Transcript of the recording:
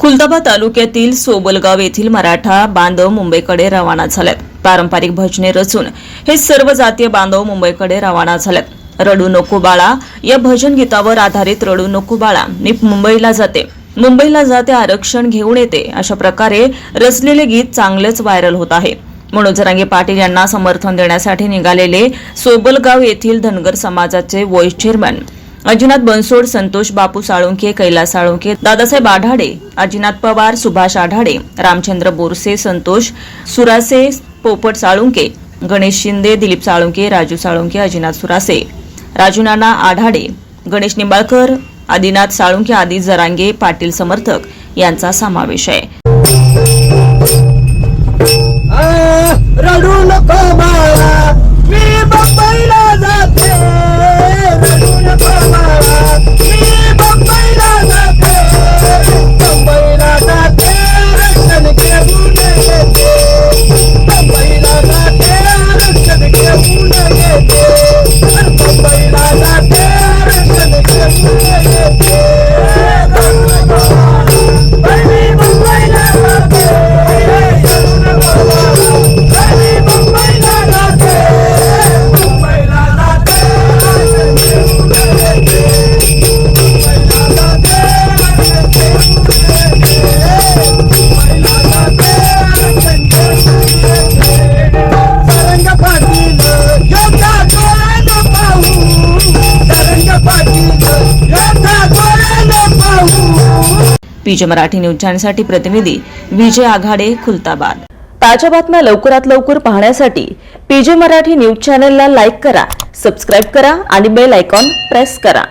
खुलताबाद तालुक्यातील सोबलगाव येथील मराठा बांधव मुंबईकडे रवाना झालेत पारंपरिक भजने रचून हे सर्व जातीय बांधव मुंबईकडे रवाना झालेत रडू नको बाळा या भजन गीतावर आधारित रडू नको बाळा मी मुंबईला जाते. मुंबईला जाते आरक्षण घेऊन येते अशा प्रकारे रचलेले गीत चांगलेच व्हायरल होत आहे. मनोज जरांगे पाटील यांना समर्थन देण्यासाठी निघालेले सोबलगाव येथील धनगर समाजाचे व्हाईस चेअरमन अजिनाथ बनसोड संतोष बापू साळुंके कैलास साळुंके दादासाहेब आढाडे अजिनाथ पवार सुभाष आढाडे रामचंद्र बोरसे संतोष सुरासे पोपट साळुंके गणेश शिंदे दिलीप साळुंके राजू साळुंके अजिनाथ सुरासे राजूनाना आढाडे गणेश निंबाळकर आदिनाथ साळुंके आदी जरांगे पाटील समर्थक यांचा समावेश आहे. पीजे मराठी न्यूज चॅनलसाठी प्रतिनिधी विजय आघाडे खुलताबाद. ताज्या बातम्या लवकरात लवकर पाहण्यासाठी पीजे मराठी न्यूज चॅनलला लाईक करा सबस्क्राईब करा आणि बेल आयकॉन प्रेस करा.